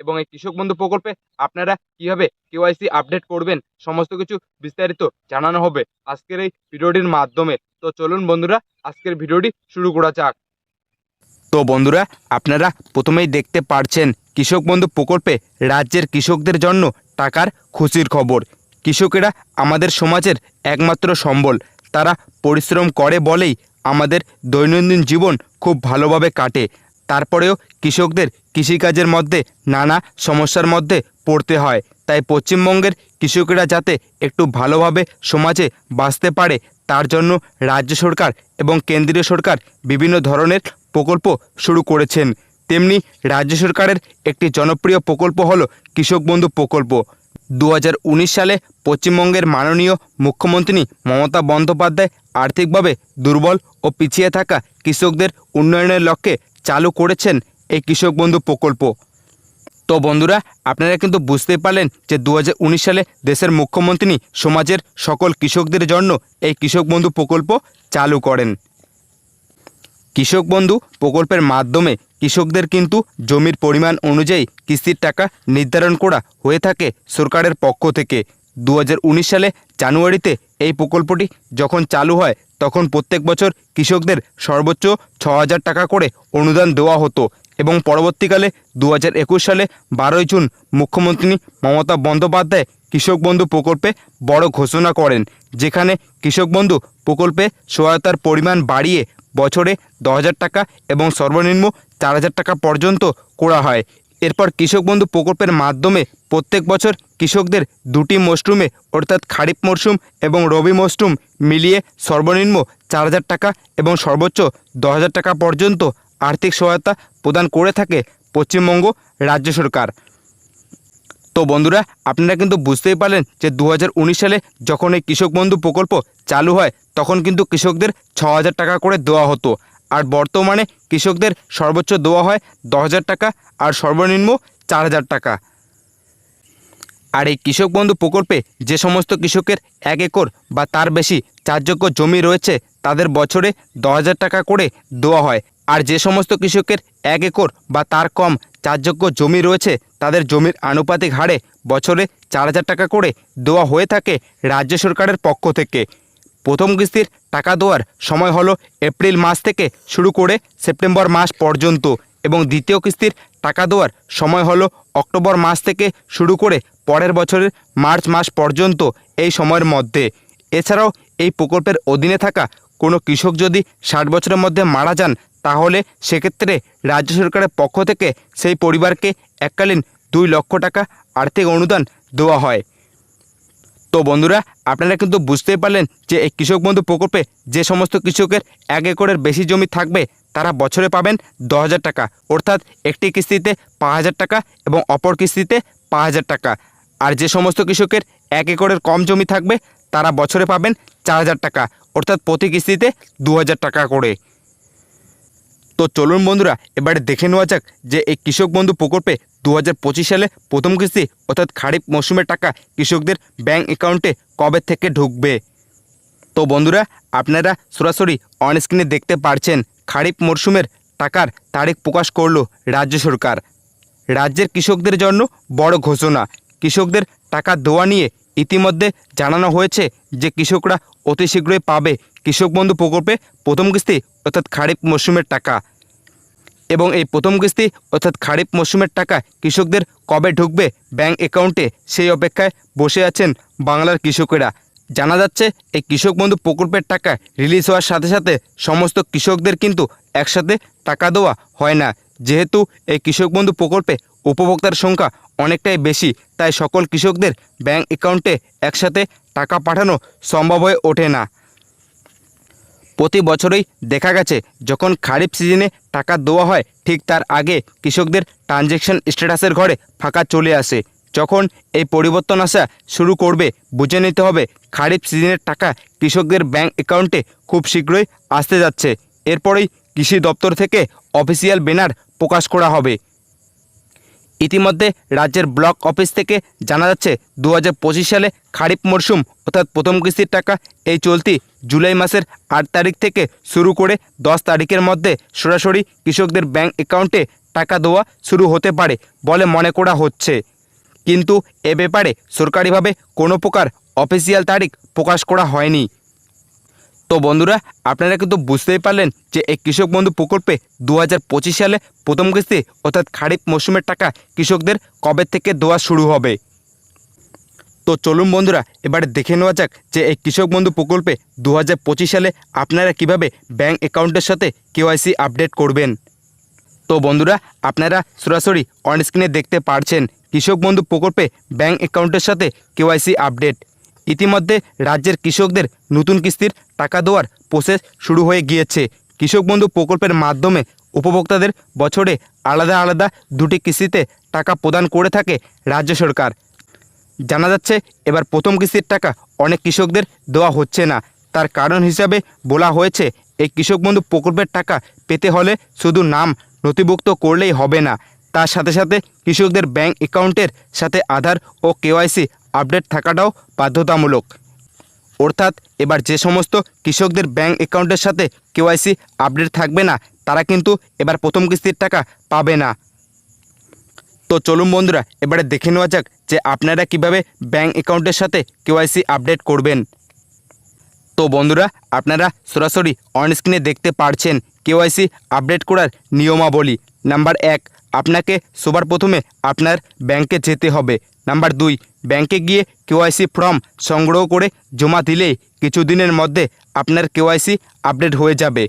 এবং এই কৃষক বন্ধু প্রকল্পে আপনারা কীভাবে কেওয়াইসি আপডেট করবেন, সমস্ত কিছু বিস্তারিত জানানো হবে আজকের এই ভিডিওটির মাধ্যমে। তো চলুন বন্ধুরা, আজকের ভিডিওটি শুরু করা যাক। তো বন্ধুরা, আপনারা প্রথমেই দেখতে পারছেন কৃষক বন্ধু প্রকল্পে রাজ্যের কৃষকদের জন্য টাকার খুশির খবর। কৃষকেরা আমাদের সমাজের একমাত্র সম্বল। তারা পরিশ্রম করে বলেই আমাদের দৈনন্দিন জীবন খুব ভালোভাবে কাটে। তারপরেও কৃষকদের কৃষিকাজের মধ্যে নানা সমস্যার মধ্যে পড়তে হয়। তাই পশ্চিমবঙ্গের কৃষকেরা যাতে একটু ভালোভাবে সমাজে বাঁচতে পারে, তার জন্য রাজ্য সরকার এবং কেন্দ্রীয় সরকার বিভিন্ন ধরনের প্রকল্প শুরু করেছেন। তেমনি রাজ্য সরকারের একটি জনপ্রিয় প্রকল্প হলো কৃষক বন্ধু প্রকল্প। দু হাজার উনিশ সালে পশ্চিমবঙ্গের মাননীয় মুখ্যমন্ত্রী মমতা বন্দ্যোপাধ্যায় আর্থিকভাবে দুর্বল ও পিছিয়ে থাকা কৃষকদের উন্নয়নের লক্ষ্যে চালু করেছেন এই কৃষক বন্ধু প্রকল্প। তো বন্ধুরা, আপনারা কিন্তু বুঝতে পারলেন যে দু হাজার উনিশ সালে দেশের মুখ্যমন্ত্রী সমাজের সকল কৃষকদের জন্য এই কৃষক বন্ধু প্রকল্প চালু করেন। কৃষক বন্ধু প্রকল্পের মাধ্যমে কৃষকদের কিন্তু জমির পরিমাণ অনুযায়ী কিস্তির টাকা নির্ধারণ করা হয়ে থাকে সরকারের পক্ষ থেকে। দু হাজার উনিশ সালে জানুয়ারিতে এই প্রকল্পটি যখন চালু হয়, তখন প্রত্যেক বছর কৃষকদের সর্বোচ্চ ছ হাজার টাকা করে অনুদান দেওয়া হতো এবং পরবর্তীকালে দু হাজার একুশ সালে বারোই জুন মুখ্যমন্ত্রী মমতা বন্দ্যোপাধ্যায় কৃষক বন্ধু প্রকল্পে বড় ঘোষণা করেন, যেখানে কৃষক বন্ধু প্রকল্পে সহায়তার পরিমাণ বাড়িয়ে বছরে দশ টাকা এবং সর্বনিম্ন চার হাজার টাকা পর্যন্ত করা হয়। এরপর কৃষক বন্ধু প্রকল্পের মাধ্যমে প্রত্যেক বছর কৃষকদের দুটি মরশুমে অর্থাৎ খারিফ মরশুম এবং রবি মরশুম মিলিয়ে সর্বনিম্ন চার হাজার টাকা এবং সর্বোচ্চ দশ হাজার টাকা পর্যন্ত আর্থিক সহায়তা প্রদান করে থাকে পশ্চিমবঙ্গ রাজ্য সরকার। তো বন্ধুরা, আপনারা কিন্তু বুঝতেই পারলেন যে দু হাজার উনিশ সালে যখন এই কৃষক বন্ধু প্রকল্প চালু হয়, তখন কিন্তু কৃষকদের ছ হাজার টাকা করে দেওয়া হতো। আর বর্তমানে কৃষকদের সর্বোচ্চ দেওয়া হয় দশ হাজার টাকা আর সর্বনিম্ন চার হাজার টাকা। আর এই কৃষক বন্ধু প্রকল্পে যে সমস্ত কৃষকের এক একর বা তার বেশি চারযোগ্য জমি রয়েছে, তাদের বছরে দশ হাজার টাকা করে দেওয়া হয়। আর যে সমস্ত কৃষকের এক একর বা তার কম চারযোগ্য জমি রয়েছে, তাদের জমির আনুপাতিক হারে বছরে চার হাজার টাকা করে দেওয়া হয়ে থাকে রাজ্য সরকারের পক্ষ থেকে। প্রথম কিস্তির টাকা দেওয়ার সময় হলো এপ্রিল মাস থেকে শুরু করে সেপ্টেম্বর মাস পর্যন্ত এবং দ্বিতীয় কিস্তির টাকা দেওয়ার সময় হলো অক্টোবর মাস থেকে শুরু করে পরের বছরের মার্চ মাস পর্যন্ত এই সময়ের মধ্যে। এছাড়াও এই প্রকল্পের অধীনে থাকা কোনো কৃষক যদি ষাট বছরের মধ্যে মারা যান, তাহলে সেক্ষেত্রে রাজ্য সরকারের পক্ষ থেকে সেই পরিবারকে এককালীন দুই লক্ষ টাকা আর্থিক অনুদান দেওয়া হয়। তো বন্ধুরা, আপনারা কিন্তু বুঝতেই পারলেন যে এই কৃষক বন্ধু প্রকল্পে যে সমস্ত কৃষকের এক একরের বেশি জমি থাকবে, তারা বছরে পাবেন দশ হাজার টাকা। অর্থাৎ একটি কিস্তিতে পাঁচ হাজার টাকা এবং অপর কিস্তিতে পাঁচ হাজার টাকা। আর যে সমস্ত কৃষকের এক একরের কম জমি থাকবে, তারা বছরে পাবেন চার হাজার টাকা। অর্থাৎ প্রতি কিস্তিতে দু হাজার টাকা করে। তো চলুন বন্ধুরা, এবারে দেখে নেওয়া যাক যে এই কৃষক বন্ধু প্রকল্পে দু হাজার পঁচিশ সালে প্রথম কিস্তি অর্থাৎ খারিফ মৌসুমের টাকা কৃষকদের ব্যাংক অ্যাকাউন্টে কবে থেকে ঢুকবে? তো বন্ধুরা, আপনারা সরাসরি অন স্ক্রিনে দেখতে পারছেন, খারিফ মরশুমের টাকার তারিখ প্রকাশ করল রাজ্য সরকার। রাজ্যের কৃষকদের জন্য বড় ঘোষণা। কৃষকদের টাকা দেওয়া নিয়ে ইতিমধ্যে জানানো হয়েছে যে কৃষকরা অতি শীঘ্রই পাবে কৃষক বন্ধু প্রকল্পে প্রথম কিস্তি অর্থাৎ খারিফ মরশুমের টাকা। এবং এই প্রথম কিস্তি, অর্থাৎ খারিফ মরশুমের টাকা কৃষকদের কবে ঢুকবে ব্যাংক অ্যাকাউন্টে, সেই অপেক্ষায় বসে আছেন বাংলার কৃষকেরা। জানা যাচ্ছে, এই কৃষক বন্ধু প্রকল্পের টাকা রিলিজ হওয়ার সাথে সাথে সমস্ত কৃষকদের কিন্তু একসাথে টাকা দেওয়া হয় না। যেহেতু এই কৃষক বন্ধু প্রকল্পে উপভোক্তার সংখ্যা অনেকটাই বেশি, তাই সকল কৃষকদের ব্যাংক অ্যাকাউন্টে একসাথে টাকা পাঠানো সম্ভব হয়ে ওঠে না। প্রতি বছরই দেখা গেছে, যখন খারিফ সিজনে টাকা দেওয়া হয়, ঠিক তার আগে কৃষকদের ট্রানজ্যাকশন স্ট্যাটাসের ঘরে ফাঁকা চলে আসে। যখন এই পরিবর্তন আসা শুরু করবে, বুঝে নিতে হবে খারিফ সিজনের টাকা কৃষকদের ব্যাংক অ্যাকাউন্টে খুব শীঘ্রই আসতে যাচ্ছে। এরপরেই কৃষি দপ্তর থেকে অফিসিয়াল ব্যানার প্রকাশ করা হবে। ইতিমধ্যে রাজ্যের ব্লক অফিস থেকে জানা যাচ্ছে দু হাজার পঁচিশ সালে খারিফ মরশুম অর্থাৎ প্রথম কিস্তির টাকা, এই চলতি জুলাই মাসের আট তারিখ থেকে শুরু করে দশ তারিখের মধ্যে সরাসরি কৃষকদের ব্যাংক অ্যাকাউন্টে টাকা দেওয়া শুরু হতে পারে বলে মনে করা হচ্ছে। কিন্তু এ ব্যাপারে সরকারিভাবে কোনো প্রকার অফিসিয়াল তারিখ প্রকাশ করা হয়নি। তো বন্ধুরা, আপনারা কিন্তু বুঝতেই পারলেন যে এই কৃষক বন্ধু প্রকল্পে দু হাজার পঁচিশ সালে প্রথম কিস্তি অর্থাৎ খারিফ মৌসুমের টাকা কৃষকদের কবে থেকে দেওয়া শুরু হবে? তো চলুন বন্ধুরা, এবারে দেখে নেওয়া যাক যে এই কৃষক বন্ধু প্রকল্পে দু হাজার পঁচিশ সালে আপনারা কীভাবে ব্যাংক অ্যাকাউন্টের সাথে কেওয়াইসি আপডেট করবেন? তো বন্ধুরা, আপনারা সরাসরি অন স্ক্রিনে দেখতে পারছেন কৃষক বন্ধু প্রকল্পে ব্যাংক অ্যাকাউন্টের সাথে কেওয়াইসি আপডেট। ইতিমধ্যে রাজ্যের কৃষকদের নতুন কিস্তির টাকা দেওয়ার প্রসেস শুরু হয়ে গিয়েছে। কৃষক বন্ধু প্রকল্পের মাধ্যমে উপভোক্তাদের বছরে আলাদা আলাদা দুটি কিস্তিতে টাকা প্রদান করে থাকে রাজ্য সরকার। জানা যাচ্ছে, এবার প্রথম কিস্তির টাকা অনেক কৃষকদের দেওয়া হচ্ছে না। তার কারণ হিসাবে বলা হয়েছে, এই কৃষক বন্ধু প্রকল্পের টাকা পেতে হলে শুধু নাম নথিভুক্ত করলেই হবে না। তার সাথে সাথে কৃষকদের ব্যাংক অ্যাকাউন্টের সাথে আধার ও কেওয়াইসি আপডেট থাকাটাও বাধ্যতামূলক। অর্থাৎ এবার যে সমস্ত কৃষকদের ব্যাংক অ্যাকাউন্টের সাথে কেওয়াইসি আপডেট থাকবে না, তারা কিন্তু এবার প্রথম কিস্তির টাকা পাবে না। তো চলুন বন্ধুরা, এবারে দেখে নেওয়া যাক যে আপনারা কীভাবে ব্যাংক অ্যাকাউন্টের সাথে কেওয়াইসি আপডেট করবেন। তো বন্ধুরা, আপনারা সরাসরি অন স্ক্রিনে দেখতে পারছেন কেওয়াইসি আপডেট করার নিয়মাবলী। নাম্বার এক, আপনাকে সবার প্রথমে আপনার ব্যাংকে যেতে হবে। নাম্বার দুই, ব্যাংকে গিয়ে কেওয়াইসি ফর্ম সংগ্রহ করে জমা দিলেই কিছুদিনের মধ্যে আপনার কেওয়াইসি আপডেট হয়ে যাবে।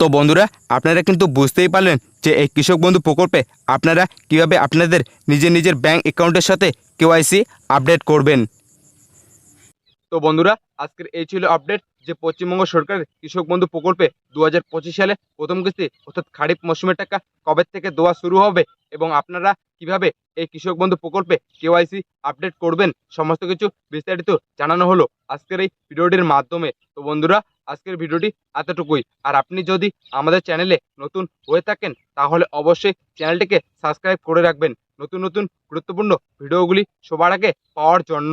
তো বন্ধুরা, আপনারা কিন্তু বুঝতেই পারলেন যে এই কৃষক বন্ধু প্রকল্পে আপনারা কীভাবে আপনাদের নিজের নিজের ব্যাংক অ্যাকাউন্টের সাথে কেওয়াইসি আপডেট করবেন। তো বন্ধুরা, আজকের এই ছিল আপডেট। যে পশ্চিমবঙ্গ সরকারের কৃষক বন্ধু প্রকল্পে দু হাজার পঁচিশ সালে প্রথম কিস্তি, অর্থাৎ খারিফ মৌসুমের টাকা কবে থেকে দেওয়া শুরু হবে এবং আপনারা কীভাবে এই কৃষক বন্ধু প্রকল্পে কেওয়াইসি আপডেট করবেন, সমস্ত কিছু বিস্তারিত জানানো হলো আজকের এই ভিডিওটির মাধ্যমে। তো বন্ধুরা, আজকের ভিডিওটি এতটুকুই। আর আপনি যদি আমাদের চ্যানেলে নতুন হয়ে থাকেন, তাহলে অবশ্যই চ্যানেলটিকে সাবস্ক্রাইব করে রাখবেন। নতুন নতুন গুরুত্বপূর্ণ ভিডিওগুলি সবার আগে পাওয়ার জন্য।